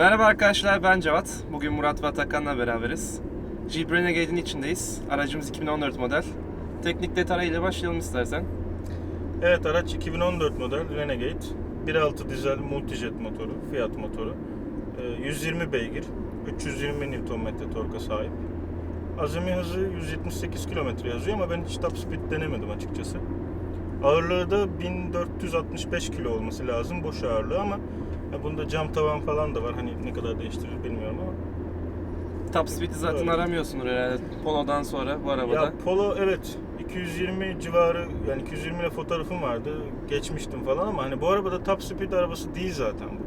Merhaba arkadaşlar ben Cevat. Bugün Murat ve Atakan'la beraberiz. Jeep Renegade'in içindeyiz. Aracımız 2014 model. Teknik detayıyla başlayalım istersen. Evet araç 2014 model Renegade. 1.6 dizel multijet motoru, Fiat motoru. Ee, 120 beygir, 320 Nm torka sahip. Azami hızı 178 km yazıyor ama ben hiç top speed denemedim açıkçası. Ağırlığı da 1465 kilo olması lazım boş ağırlığı ama ya bunda cam tavan falan da var. Hani ne kadar değiştirir bilmiyorum ama. Top speed'i zaten Öyle. aramıyorsunuz herhalde Polo'dan sonra bu arabada. Ya Polo evet 220 civarı yani 220 ile fotoğrafım vardı. Geçmiştim falan ama hani bu arabada top speed arabası değil zaten bu.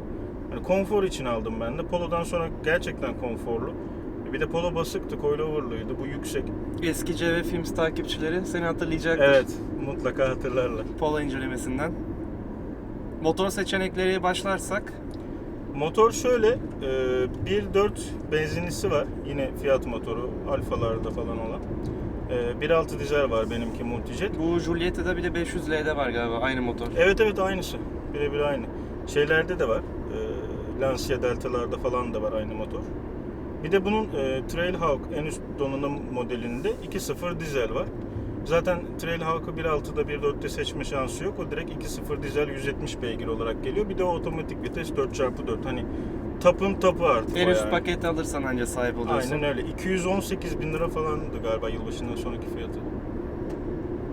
Hani konfor için aldım ben de. Polo'dan sonra gerçekten konforlu. Bir de Polo basıktı, coilover'lıydı. Bu yüksek. Eski CV Films takipçileri seni hatırlayacaktır. Evet, mutlaka hatırlarlar. Polo incelemesinden. Motor seçenekleri başlarsak Motor şöyle, e, 1.4 benzinlisi var. Yine Fiat motoru, Alfalarda falan olan. E, 1.6 dizel var benimki multijet. bu Julieta'da bir de 500L'de var galiba aynı motor. Evet evet aynısı. Birebir aynı. Şeylerde de var. E, Lancia Delta'larda falan da var aynı motor. Bir de bunun e, Trailhawk en üst donanım modelinde 2.0 dizel var. Zaten Trailhawk'ı 1.6'da 1.4'te seçme şansı yok. O direkt 2.0 dizel 170 beygir olarak geliyor. Bir de o otomatik vites 4x4. Hani tapın tapı artık En üst yani. paket alırsan anca sahip oluyorsun. Aynen öyle. 218 bin lira falandı galiba yılbaşından sonraki fiyatı.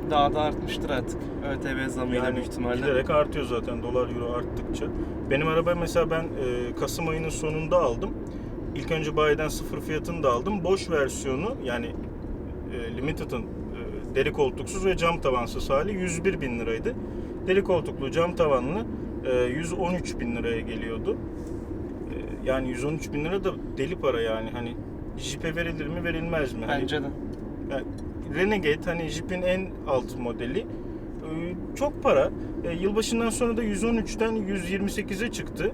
Daha da artmıştır artık. ÖTV zamıyla Yani büyük ihtimalle. giderek artıyor zaten dolar euro arttıkça. Benim araba mesela ben e, Kasım ayının sonunda aldım. İlk önce bayiden sıfır fiyatını da aldım. Boş versiyonu yani e, Limited'ın deri koltuksuz ve cam tavansız hali 101 bin liraydı. Deri koltuklu cam tavanlı e, 113 bin liraya geliyordu. E, yani 113 bin lira da deli para yani hani Jeep'e verilir mi verilmez mi? Hani Bence de. yani Renegade hani Jeep'in en alt modeli. Ee, Çok para. Yılbaşından sonra da 113'ten 128'e çıktı.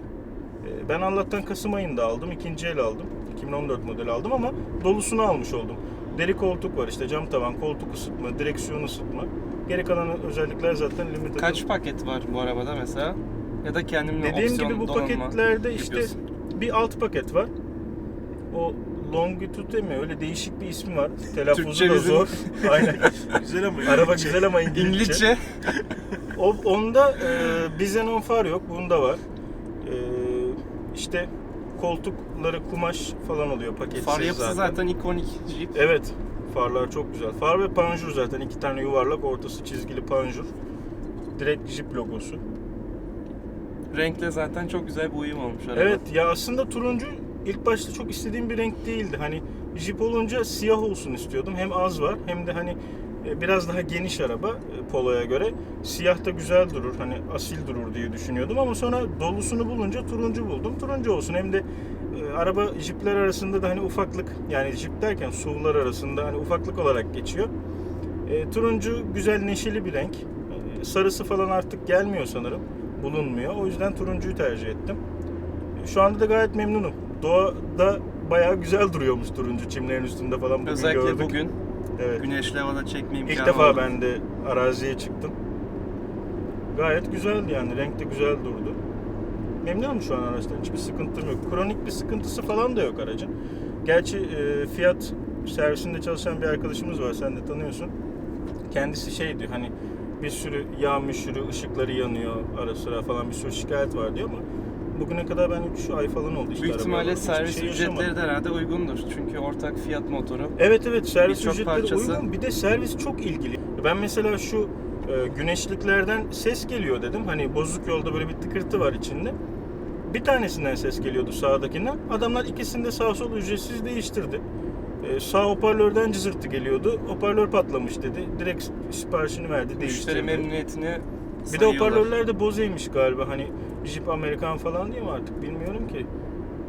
Ben Allah'tan Kasım ayında aldım. ikinci el aldım. 2014 model aldım ama dolusunu almış oldum. Deri koltuk var işte cam tavan, koltuk ısıtma, direksiyon ısıtma. Geri kalan özellikler zaten limited. Kaç paket var bu arabada mesela? Ya da kendimle Dediğim opsiyon gibi bu donanma paketlerde işte yapıyorsun. bir alt paket var. O Longitude mi? Öyle değişik bir ismi var. Telaffuzu da bizim- zor. Aynen. güzel ama. Araba güzel ama İngilizce. İngilizce. O, onda e, Bizenon far yok. Bunda var. E, işte koltukları kumaş falan oluyor paketsiz Far yapısı zaten. ikonik Jeep. Evet. Farlar çok güzel. Far ve panjur zaten. iki tane yuvarlak ortası çizgili panjur. Direkt Jeep logosu. Renkle zaten çok güzel bir uyum olmuş araba. Evet ya aslında turuncu ilk başta çok istediğim bir renk değildi. Hani Jeep olunca siyah olsun istiyordum. Hem az var hem de hani biraz daha geniş araba e, Polo'ya göre. Siyah da güzel durur. Hani asil durur diye düşünüyordum ama sonra dolusunu bulunca turuncu buldum. Turuncu olsun hem de e, araba Jeep'ler arasında da hani ufaklık yani Jeep derken SUV'lar arasında hani ufaklık olarak geçiyor. E, turuncu güzel neşeli bir renk. E, sarısı falan artık gelmiyor sanırım. Bulunmuyor. O yüzden turuncuyu tercih ettim. Şu anda da gayet memnunum. Doğada bayağı güzel duruyormuş turuncu çimlerin üstünde falan bugün Özellikle gördük. bugün Evet. güneşli havada çekme imkanı İlk defa oldu. ben de araziye çıktım. Gayet güzeldi yani. Renk de güzel durdu. Memnunum şu an araçtan. Hiçbir sıkıntım yok. Kronik bir sıkıntısı falan da yok aracın. Gerçi e, Fiat servisinde çalışan bir arkadaşımız var. Sen de tanıyorsun. Kendisi şey diyor hani bir sürü yağ müşürü, ışıkları yanıyor ara sıra falan bir sürü şikayet var diyor ama bugüne kadar ben 3 ay falan oldu işte Büyük ihtimalle alalı. Hiçbir servis şey ücretleri yaşamadım. de herhalde uygundur. Çünkü ortak fiyat motoru. Evet evet servis ücretleri parçası. uygun. Bir de servis çok ilgili. Ben mesela şu e, güneşliklerden ses geliyor dedim. Hani bozuk yolda böyle bir tıkırtı var içinde. Bir tanesinden ses geliyordu sağdakinden. Adamlar ikisini de sağ sol ücretsiz değiştirdi. E, sağ hoparlörden cızırtı geliyordu. Hoparlör patlamış dedi. Direkt siparişini verdi Müşteri değiştirdi. memnuniyetini Bir de hoparlörler de Bose'ymiş galiba. Hani Jeep Amerikan falan diye mi artık bilmiyorum ki.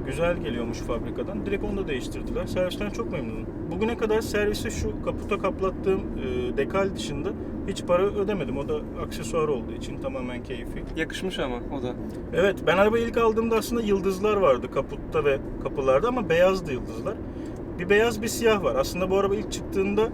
Güzel geliyormuş fabrikadan. Direkt onu da değiştirdiler. Servisten çok memnunum. Bugüne kadar servise şu kaputa kaplattığım e, dekal dışında hiç para ödemedim. O da aksesuar olduğu için tamamen keyfi. Yakışmış ama o da. Evet ben arabayı ilk aldığımda aslında yıldızlar vardı kaputta ve kapılarda ama beyazdı yıldızlar. Bir beyaz bir siyah var. Aslında bu araba ilk çıktığında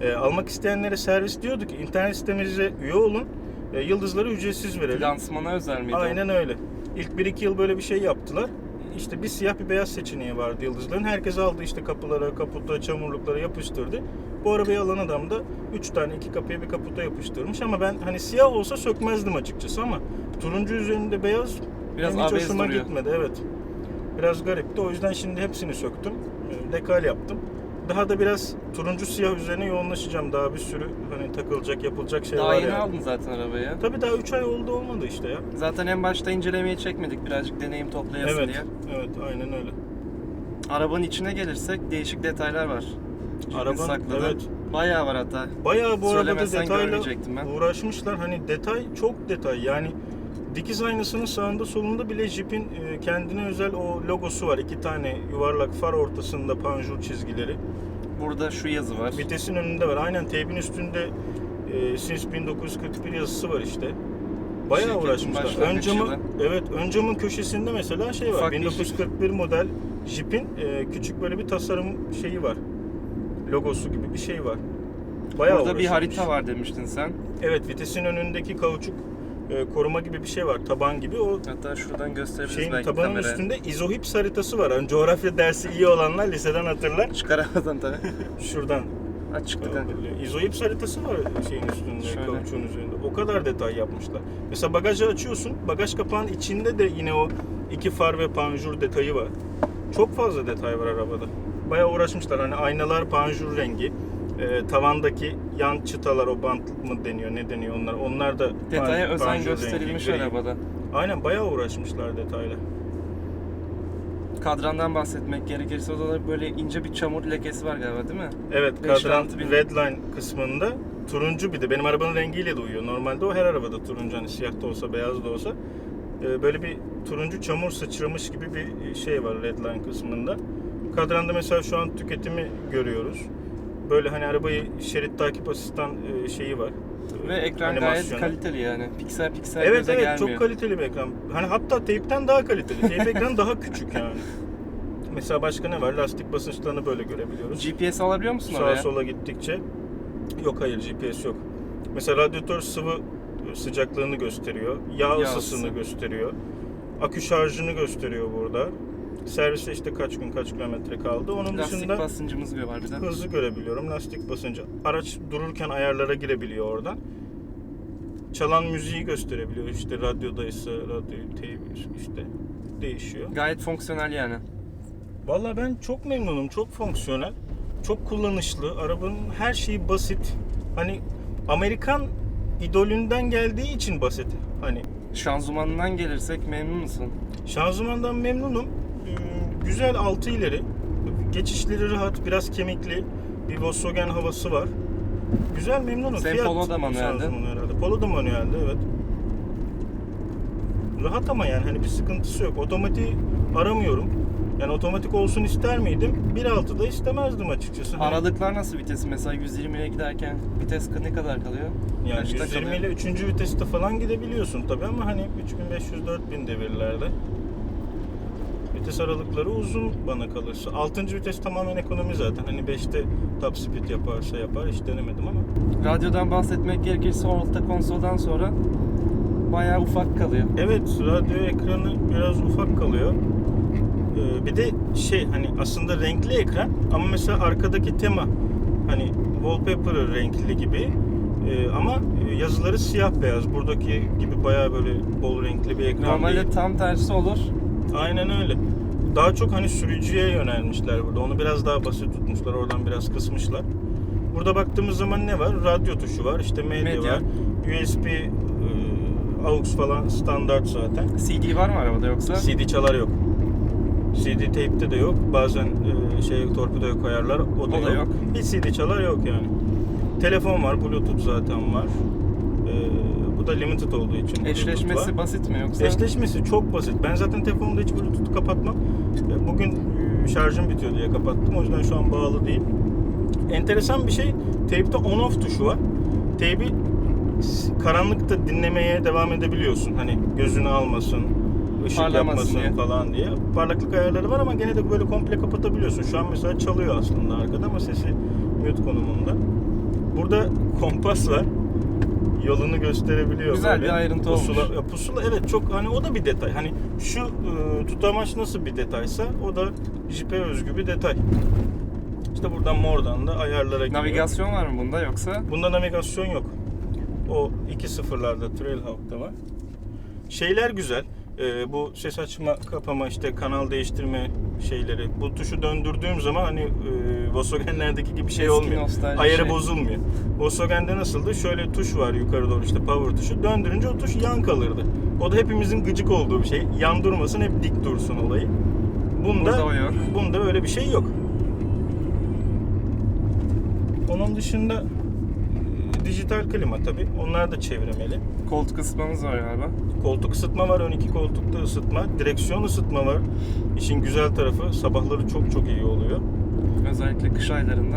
e, almak isteyenlere servis diyordu ki internet sitemize üye olun. E, yıldızları ücretsiz verelim. Lansmana özel miydi? Aynen öyle. İlk 1-2 yıl böyle bir şey yaptılar. işte bir siyah bir beyaz seçeneği vardı Yıldızların. Herkes aldı işte kapılara, kaputa, çamurluklara yapıştırdı. Bu arabayı alan adam da 3 tane iki kapıya bir kaputa yapıştırmış ama ben hani siyah olsa sökmezdim açıkçası ama turuncu üzerinde beyaz Biraz benim hiç hoşuma duruyor. gitmedi. Evet. Biraz garipti. O yüzden şimdi hepsini söktüm. E, Dekal yaptım. Daha da biraz turuncu siyah üzerine yoğunlaşacağım. Daha bir sürü hani takılacak, yapılacak şey Daha var yeni yani. aldın zaten arabayı. Tabii daha 3 ay oldu olmadı işte ya. Zaten en başta incelemeyi çekmedik birazcık deneyim toplayasın Evet. diye. Evet, aynen öyle. Arabanın içine gelirsek değişik detaylar var. Jeep'in Arabanın- sakladığı. evet. Bayağı var hatta. Bayağı bu Söylemesen detayla ben. uğraşmışlar. Hani detay çok detay. Yani dikiz aynasının sağında solunda bile Jeep'in e, kendine özel o logosu var. İki tane yuvarlak far ortasında panjur çizgileri. Burada şu yazı var. Vitesin önünde var. Aynen teybin üstünde e, since 1941 yazısı var işte. Bayağı Şirketin uğraşmışlar. Ön başlangıç camı, yılı. evet ön camın köşesinde mesela şey var. Ufak bir 1941 model Jeep'in e, küçük böyle bir tasarım şeyi var. Logosu gibi bir şey var. Bayağı Burada bir harita var demiştin sen. Evet vitesin önündeki kauçuk e, koruma gibi bir şey var. Taban gibi. O Hatta şuradan gösterebiliriz şeyin belki tabanın kameraya. üstünde izohips haritası var. Yani coğrafya dersi iyi olanlar liseden hatırlar. Çıkaramadan tabii. Şuradan Ha çıktı kanka. İzoips haritası var şeyin üstünde, Şöyle. kauçuğun üzerinde. O kadar detay yapmışlar. Mesela bagajı açıyorsun, bagaj kapağının içinde de yine o iki far ve panjur detayı var. Çok fazla detay var arabada. Bayağı uğraşmışlar. Hani aynalar panjur rengi. E, tavandaki yan çıtalar o bant mı deniyor ne deniyor onlar onlar da Detaya pan- özen gösterilmiş rengi, arabada. Aynen bayağı uğraşmışlar detayla. Kadrandan bahsetmek gerekirse o da böyle ince bir çamur lekesi var galiba değil mi? Evet Beş kadran redline kısmında turuncu bir de benim arabanın rengiyle de uyuyor. Normalde o her arabada turuncu hani siyah da olsa beyaz da olsa Ee, böyle bir turuncu çamur sıçramış gibi bir şey var redline kısmında. Kadranda mesela şu an tüketimi görüyoruz. Böyle hani arabayı şerit takip asistan e, şeyi var. Ve ekran Animasyonu. gayet kaliteli yani. Piksel piksel Evet göze evet gelmiyor. çok kaliteli bir ekran. Hani hatta teypten daha kaliteli. Teyp ekran daha küçük yani. Mesela başka ne var? Lastik basınçlarını böyle görebiliyoruz. GPS alabiliyor musun Sağa oraya? sola gittikçe yok hayır GPS yok. Mesela radyatör sıvı sıcaklığını gösteriyor. Yağ, Yağ ısısını ısı. gösteriyor. Akü şarjını gösteriyor burada. Servise işte kaç gün kaç kilometre kaldı. Onun Lastik dışında basıncımız var bir de. hızı görebiliyorum. Lastik basıncı. Araç dururken ayarlara girebiliyor oradan. Çalan müziği gösterebiliyor. İşte radyodaysa radyo, teybi işte değişiyor. Gayet fonksiyonel yani. Vallahi ben çok memnunum. Çok fonksiyonel. Çok kullanışlı. Arabanın her şeyi basit. Hani Amerikan idolünden geldiği için basit. Hani Şanzımanından gelirsek memnun musun? şanzımandan memnunum. Güzel altı ileri. Geçişleri rahat, biraz kemikli. Bir Volkswagen havası var. Güzel memnunum. Senin Polo da manuelde. şanzımanı herhalde. Polo da manuelde evet. Rahat ama yani hani bir sıkıntısı yok. Otomatik aramıyorum. Yani otomatik olsun ister miydim? 1.6'da istemezdim açıkçası. Hani Aralıklar nasıl vitesi mesela 120'ye giderken vites ne kadar kalıyor? yani Kaçta 120 kalıyor? ile 3. viteste falan gidebiliyorsun tabii ama hani 3500-4000 devirlerde. Vites aralıkları uzun bana kalırsa. 6. vites tamamen ekonomi zaten. Hani 5'te top speed yaparsa yapar. Hiç denemedim ama. Radyodan bahsetmek gerekirse orta konsoldan sonra bayağı ufak kalıyor. Evet, radyo ekranı biraz ufak kalıyor. Ee, bir de şey hani aslında renkli ekran ama mesela arkadaki tema hani wallpaper'ı renkli gibi Ee, ama yazıları siyah beyaz. Buradaki gibi bayağı böyle bol renkli bir ekran Normalde değil. tam tersi olur. Aynen öyle. Daha çok hani sürücüye yönelmişler burada. Onu biraz daha basit tutmuşlar. Oradan biraz kısmışlar. Burada baktığımız zaman ne var? Radyo tuşu var. işte medya, Medya. var. USB e, aux falan standart zaten. CD var mı arabada yoksa? CD çalar yok. CD teypte de yok. Bazen e, şey torpidoya koyarlar. O da, O da yok. yok. Hiç CD çalar yok yani. Telefon var. Bluetooth zaten var. Bu da limited olduğu için. Eşleşmesi basit mi yoksa? Eşleşmesi çok basit. Ben zaten telefonumda hiç Bluetooth kapatmam. E, Bugün e, şarjım bitiyor diye kapattım. O yüzden şu an bağlı değil. Enteresan bir şey. Teypte on-off tuşu var. Teybi karanlıkta dinlemeye devam edebiliyorsun. Hani gözünü almasın, ışık Parlamasın yapmasın diye. falan diye. Parlaklık ayarları var ama gene de böyle komple kapatabiliyorsun. Şu an mesela çalıyor aslında arkada ama sesi mute konumunda. Burada kompas var. Yolunu gösterebiliyor. Güzel böyle. bir ayrıntı pusula, olmuş. ya pusula evet çok hani o da bir detay. Hani şu e, tutamaç nasıl bir detaysa o da Jeep'e özgü bir detay. İşte buradan mordan da ayarlara giriyor. Navigasyon var mı bunda yoksa? Bunda navigasyon yok. O iki sıfırlarda Trailhawk'ta var. Şeyler güzel. Ee, bu ses açma, kapama, işte kanal değiştirme şeyleri. Bu tuşu döndürdüğüm zaman hani e, Volkswagen'lerdeki gibi şey Eski olmuyor. Ayarı şey. bozulmuyor. Volkswagen'de nasıldı? Şöyle tuş var yukarı doğru işte power tuşu. Döndürünce o tuş yan kalırdı. O da hepimizin gıcık olduğu bir şey. Yan durmasın, hep dik dursun olayı. Bunda, Burada bunda öyle bir şey yok. Onun dışında e, dijital klima tabi. Onlar da çevirmeli. Koltuk ısıtmamız var galiba. Koltuk ısıtma var, ön iki koltukta ısıtma. Direksiyon ısıtma var. İşin güzel tarafı sabahları çok çok iyi oluyor. Özellikle kış aylarında.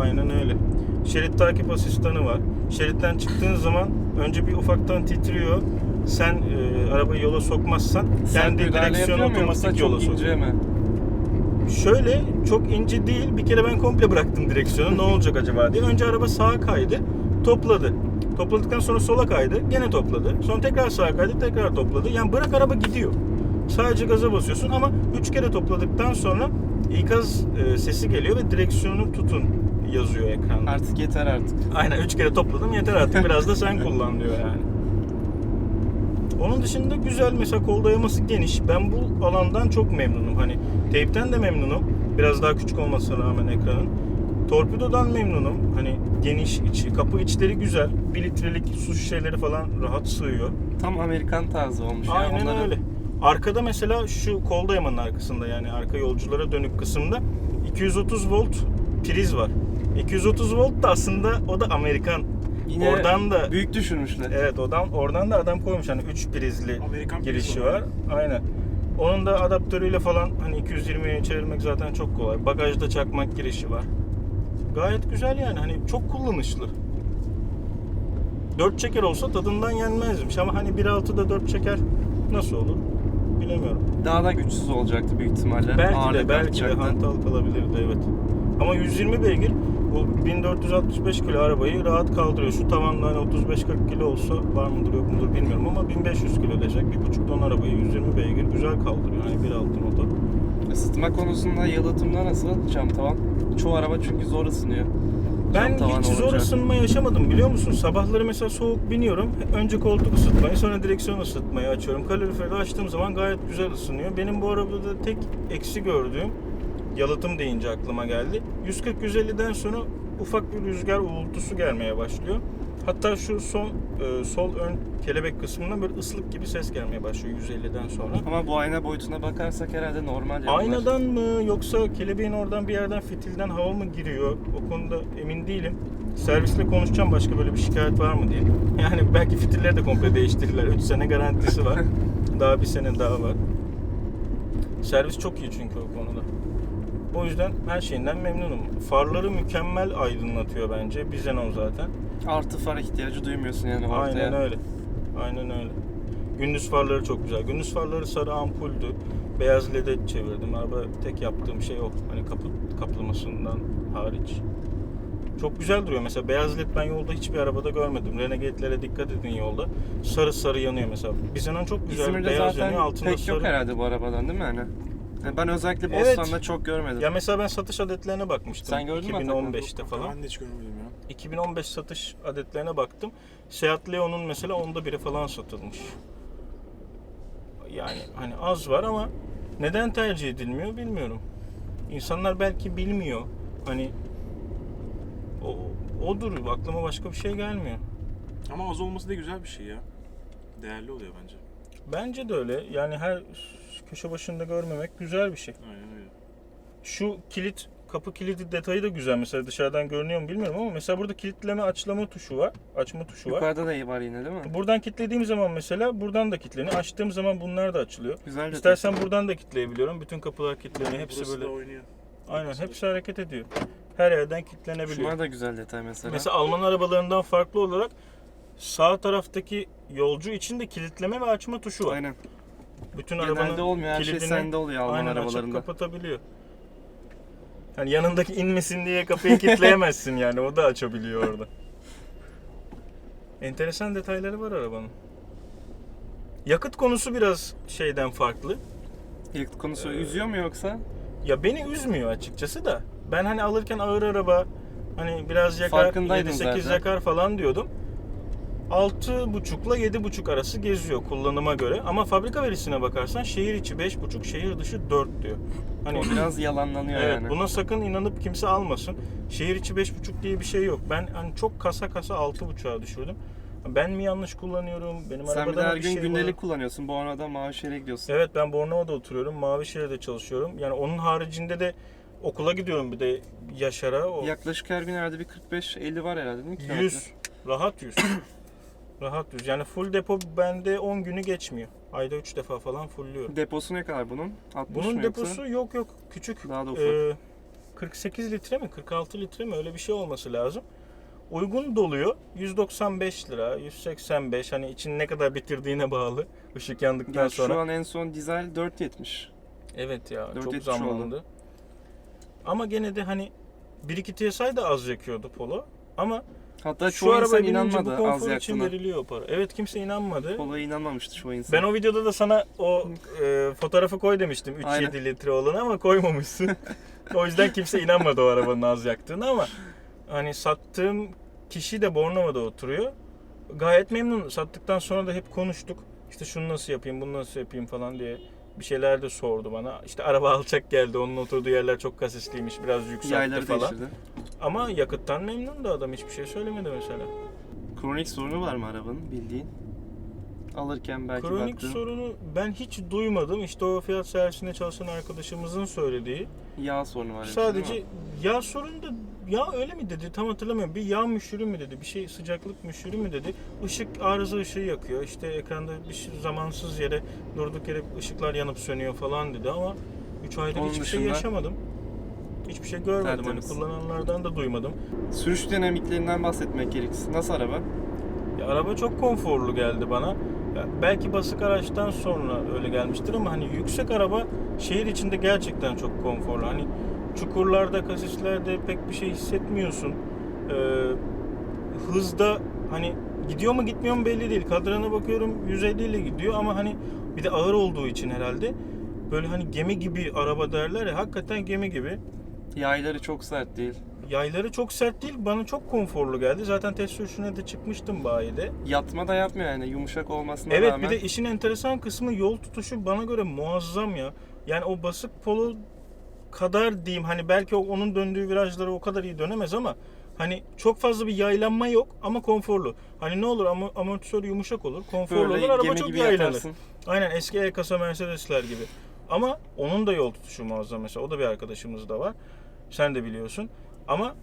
Aynen öyle. Şerit takip asistanı var. Şeritten çıktığın zaman önce bir ufaktan titriyor. Sen e, arabayı yola sokmazsan Sen kendi direksiyon otomatik yola sokuyor. mi? Şöyle çok ince değil. Bir kere ben komple bıraktım direksiyonu. ne olacak acaba diye. Önce araba sağa kaydı. Topladı. Topladıktan sonra sola kaydı. Gene topladı. Sonra tekrar sağa kaydı. Tekrar topladı. Yani bırak araba gidiyor. Sadece gaza basıyorsun ama 3 kere topladıktan sonra ikaz e, sesi geliyor ve direksiyonu tutun yazıyor ekranda. Artık yeter artık. Aynen 3 kere topladım yeter artık biraz da sen kullan diyor yani. Onun dışında güzel mesela kol dayaması geniş. Ben bu alandan çok memnunum. Hani teypten de memnunum. Biraz daha küçük olmasına rağmen ekranın. Torpidodan memnunum. Hani geniş içi, kapı içleri güzel. 1 litrelik su şişeleri falan rahat sığıyor. Tam Amerikan tarzı olmuş ya. Aynen Onları- öyle. Arkada mesela şu kol dayamanın arkasında yani arka yolculara dönük kısımda 230 volt priz var. 230 volt da aslında o da Amerikan. Yine Oradan da büyük düşürmüşler. Evet oradan oradan da adam koymuş hani 3 prizli Amerikan girişi prizi var. Aynen. Onun da adaptörüyle falan hani 220'ye çevirmek zaten çok kolay. Bagajda çakmak girişi var. Gayet güzel yani hani çok kullanışlı. 4 çeker olsa tadından yenmezmiş ama hani 1.6'da 4 çeker nasıl olur bilemiyorum. Daha da güçsüz olacaktı büyük ihtimalle. Belki Ağırlık de belki de hantal kalabilirdi evet. Ama 120 beygir bu 1465 kilo arabayı rahat kaldırıyor. Şu tavanla hani 35-40 kilo olsa var mıdır yok mudur bilmiyorum ama 1500 kilo bir buçuk ton arabayı 120 beygir güzel kaldırıyor. Yani 1.6 motor. Isıtma konusunda yalıtımda nasıl cam tavan? Çoğu araba çünkü zor ısınıyor. Ben hiç zor olunca. ısınma yaşamadım biliyor musun? Sabahları mesela soğuk biniyorum. Önce koltuk ısıtmayı sonra direksiyon ısıtmayı açıyorum. Kaloriferi açtığım zaman gayet güzel ısınıyor. Benim bu arabada tek eksi gördüğüm yalıtım deyince aklıma geldi. 140-150'den sonra ufak bir rüzgar uğultusu gelmeye başlıyor. Hatta şu son e, sol ön kelebek kısmından böyle ıslık gibi ses gelmeye başlıyor 150'den sonra. Ama bu ayna boyutuna bakarsak herhalde normal ya bunlar. Aynadan mı yoksa kelebeğin oradan bir yerden fitilden hava mı giriyor? O konuda emin değilim. Servisle konuşacağım başka böyle bir şikayet var mı diye. Yani belki fitilleri de komple değiştirirler. 3 sene garantisi var. daha bir sene daha var. Servis çok iyi çünkü o konuda. O yüzden her şeyinden memnunum. Farları mükemmel aydınlatıyor bence. Bir Xenon zaten. Artı far ihtiyacı duymuyorsun yani ortaya. Aynen öyle. Aynen öyle. Gündüz farları çok güzel. Gündüz farları sarı ampuldü. Beyaz LED'e çevirdim. Araba tek yaptığım şey o. Hani kapı kaplamasından hariç. Çok güzel duruyor. Mesela beyaz led ben yolda hiçbir arabada görmedim. Renegade'lere dikkat edin yolda. Sarı sarı yanıyor mesela. Bizenon çok güzel İzmir'de beyaz zaten yanıyor. Altında pek sarı. yok herhalde bu arabadan değil mi hani? Yani ben özellikle Evet. Bostan'da çok görmedim. Ya mesela ben satış adetlerine bakmıştım. Sen gördün mü 2015'te falan. Ben de hiç görmedim ya. 2015 satış adetlerine baktım. Seat Leon'un mesela onda biri falan satılmış. Yani hani az var ama neden tercih edilmiyor bilmiyorum. İnsanlar belki bilmiyor. Hani o, odur aklıma başka bir şey gelmiyor. Ama az olması da güzel bir şey ya. Değerli oluyor bence. Bence de öyle. Yani her köşe başında görmemek güzel bir şey. Aynen öyle. Şu kilit kapı kilidi detayı da güzel. Mesela dışarıdan görünüyor mu bilmiyorum ama mesela burada kilitleme açlama tuşu var. Açma tuşu var. Yukarıda da var yine değil mi? Buradan kilitlediğim zaman mesela buradan da kilitleniyor. Açtığım zaman bunlar da açılıyor. Güzel de İstersen buradan da kilitleyebiliyorum. Bütün kapılar kilitleniyor. Hepsi Burası böyle. da oynuyor. Aynen hepsi hareket ediyor. Her yerden kilitlenebiliyor. Şunlar da güzel detay mesela. Mesela Alman arabalarından farklı olarak sağ taraftaki yolcu için de kilitleme ve açma tuşu var. Aynen. Bütün Genelde arabanın olmuyor. Her şey kilidini sende oluyor Alman aynen açıp arabalarında. kapatabiliyor. Yani yanındaki inmesin diye kapıyı kilitleyemezsin yani. O da açabiliyor orada. Enteresan detayları var arabanın. Yakıt konusu biraz şeyden farklı. Yakıt konusu Ee, üzüyor mu yoksa? Ya beni üzmüyor açıkçası da. Ben hani alırken ağır araba hani biraz yakar, Farkındaydım 7-8 zaten. yakar falan diyordum. 6.5 ile 7.5 arası geziyor kullanıma göre. Ama fabrika verisine bakarsan şehir içi 5.5, şehir dışı 4 diyor. Hani O biraz yalanlanıyor Evet, yani. buna sakın inanıp kimse almasın. Şehir içi 5.5 diye bir şey yok. Ben hani çok kasa kasa 6.5'a düşürdüm. Ben mi yanlış kullanıyorum? Benim Sen bir de her bir gün şey gündelik var? kullanıyorsun. Arada Mavişehir'e gidiyorsun. Evet ben Bornova'da oturuyorum. Mavişehir'de çalışıyorum. Yani onun haricinde de okula gidiyorum bir de Yaşar'a. O Yaklaşık her gün herhalde bir 45-50 var herhalde değil mi? kilometre? 100. Rahat 100. Rahat 100. Yani full depo bende 10 günü geçmiyor. Ayda 3 defa falan fullüyorum. Deposu ne kadar bunun? 60 Bunun mı deposu yoksa? yok yok küçük. Daha da ufak. Ee, 48 litre mi 46 litre mi öyle bir şey olması lazım. Uygun doluyor. 195 lira, 185 hani için ne kadar bitirdiğine bağlı. Işık yandıktan Ya sonra. şu an en son dizel 4.70. Evet ya 4.70 çok oldu. zamanında. Ama gene de hani 1-2 TSI de az yakıyordu Polo. Ama Hatta şu çoğu insan arabaya binince bu inanmadı az konfor için yaktığına. veriliyor o para. Evet kimse inanmadı. Polo'ya inanmamıştı çoğu insan. Ben o videoda da sana o e, fotoğrafı koy demiştim 3-7 Aynen. litre olanı ama koymamışsın. o yüzden kimse inanmadı o arabanın az yaktığını ama hani sattığım kişi de Bornova'da oturuyor. Gayet memnun. Sattıktan sonra da hep konuştuk. İşte şunu nasıl yapayım, bunu nasıl yapayım falan diye bir şeyler de sordu bana. İşte araba alçak geldi. Onun oturduğu yerler çok kasisliymiş. Biraz yükseltti Yayları falan. değiştirdi. Ama yakıttan memnun da adam hiçbir şey söylemedi mesela. Kronik sorunu var mı arabanın bildiğin? Alırken belki Kronik baktığın sorunu ben hiç duymadım. İşte o fiyat servisinde çalışan arkadaşımızın söylediği. yağ sorunu var. Sadece yağ sorunu da yağ öyle mi dedi tam hatırlamıyorum. Bir yağ müşürü mü dedi, bir şey sıcaklık müşürü mü dedi. Işık arıza ışığı yakıyor. İşte ekranda bir şey, zamansız yere durduk yere ışıklar yanıp sönüyor falan dedi ama 3 aydır Onun hiçbir şey yaşamadım. Hiçbir şey görmedim. Tertemiz. Hani kullananlardan da duymadım. Sürüş dinamiklerinden bahsetmek gerekirse. Nasıl araba? Ya, araba çok konforlu geldi bana. Ya, belki basık araçtan sonra öyle gelmiştir ama hani yüksek araba şehir içinde gerçekten çok konforlu. Hani çukurlarda, kasislerde pek bir şey hissetmiyorsun. Ee, hızda hani gidiyor mu gitmiyor mu belli değil. Kadrana bakıyorum 150 ile gidiyor ama hani bir de ağır olduğu için herhalde böyle hani gemi gibi araba derler ya hakikaten gemi gibi. Yayları çok sert değil. Yayları çok sert değil bana çok konforlu geldi. Zaten test sürüşüne de çıkmıştım bayide. Yatma da yapmıyor yani yumuşak olmasına Evet rağmen. bir de işin enteresan kısmı yol tutuşu bana göre muazzam ya. Yani o basık polo kadar diyeyim hani belki onun döndüğü virajları o kadar iyi dönemez ama hani çok fazla bir yaylanma yok ama konforlu. Hani ne olur ama amortisör yumuşak olur, konforlu Böyle olur, araba çok yaylanır. yatarsın. Aynen eski E-kasa Mercedesler gibi. Ama onun da yol tutuşu muazzam mesela. O da bir arkadaşımız da var. Sen de biliyorsun. Ama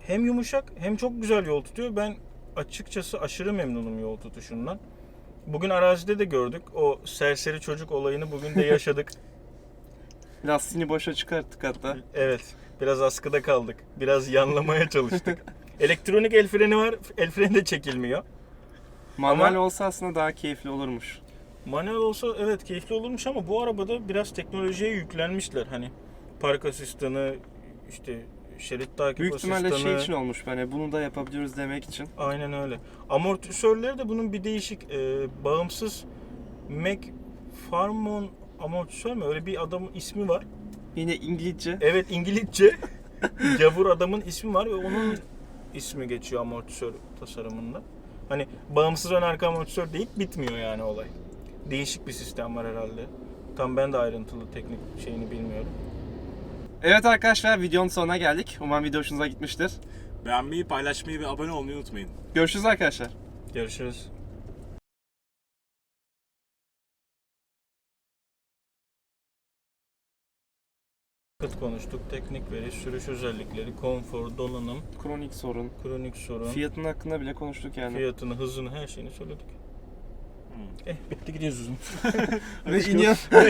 hem yumuşak hem çok güzel yol tutuyor. Ben açıkçası aşırı memnunum yol tutuşundan. Bugün arazide de gördük. O serseri çocuk olayını bugün de yaşadık. Lastiğini boşa çıkarttık hatta. evet. Biraz askıda kaldık. Biraz yanlamaya çalıştık. Elektronik el freni var. El freni de çekilmiyor. Manuel Ama- olsa aslında daha keyifli olurmuş. Manuel olsa evet keyifli olurmuş ama bu arabada biraz teknolojiye yüklenmişler. Hani park asistanı, işte şerit takip Büyük asistanı. ihtimalle şey için olmuş. Hani bunu da yapabiliyoruz demek için. Aynen öyle. Amortisörleri de bunun bir değişik e, bağımsız Mac Farmon amortisör mü? Öyle bir adamın ismi var. Yine İngilizce. Evet İngilizce gavur adamın ismi var ve onun ismi geçiyor amortisör tasarımında. Hani bağımsız ön arka amortisör deyip bitmiyor yani olay. Değişik bir sistem var herhalde. Tam ben de ayrıntılı teknik şeyini bilmiyorum. Evet arkadaşlar videonun sonuna geldik. Umarım video hoşunuza gitmiştir. Beğenmeyi, paylaşmayı ve abone olmayı unutmayın. Görüşürüz arkadaşlar. Görüşürüz. Yakıt konuştuk, teknik veri, sürüş özellikleri, konfor, donanım, Kronik sorun. kronik sorun, Fiyatın hakkında bile konuştuk yani. fiyatını, hızını, her şeyini söyledik. Hmm. Eh bitti gidiyoruz uzun. Ve iniyor.